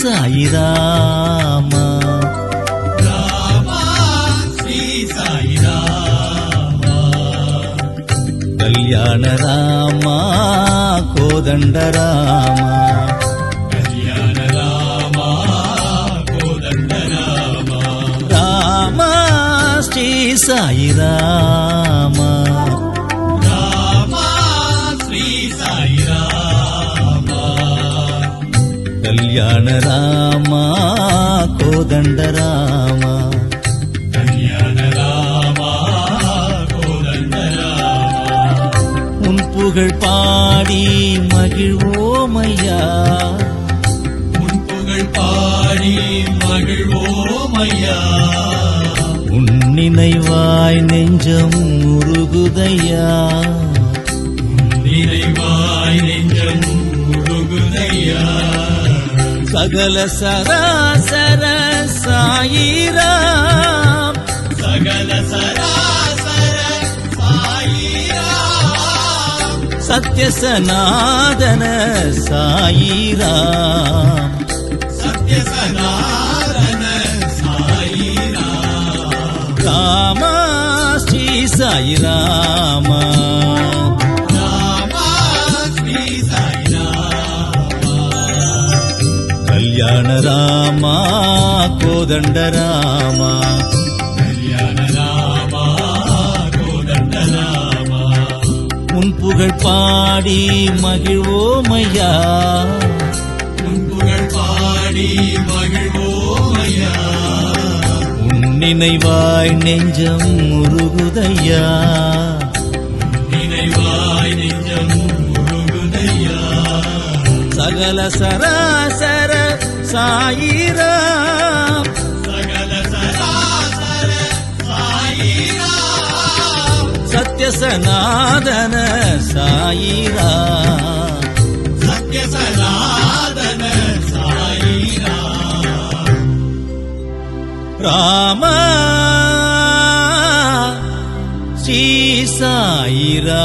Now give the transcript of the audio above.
సాయిరామ శ్రీ కళ్యాణ రామ కోదండ రామ. కళ్యాణ రామ కోదండ రామ. రామ శ్రీ సాయి రామ. శ్రీ கல்யாண ராமா கோதண்ட ராமா. கல்யாண ராமா கோதண்ட உன் புகழ் பாடி மகிழ்வோமையா உன் புகழ் பாடி மகிழ்வோமையா உன் நெஞ்சம் முருகுதையா நினைவாய் நெஞ்சம் முருகுதையா సగల సరాసర సాయిరామ్ సగల సరాసర సాయిరామ్ సత్య సనాదన సాయిరామ్ సత్య సనాదన సాయిరామ్ రామ శ్రీ సాయిరామా. கல்யாண ராமா கோதண்ட ராமா. கல்யாண ராமா கோதண்ட ராமா உன் புகழ் பாடி மகிழ்வோமையா உன் புகழ் பாடி மகிழ்வோமையா உன் நினைவாய் நெஞ்சம் முருகுதையா நினைவாய் நெஞ்சம் முருகுதையா. சகல சராசர సాయిరా. సత్య సనాదన సాయిరా సత్య సనాదన సాయిరా. రామ శ్రీ సాయిరా.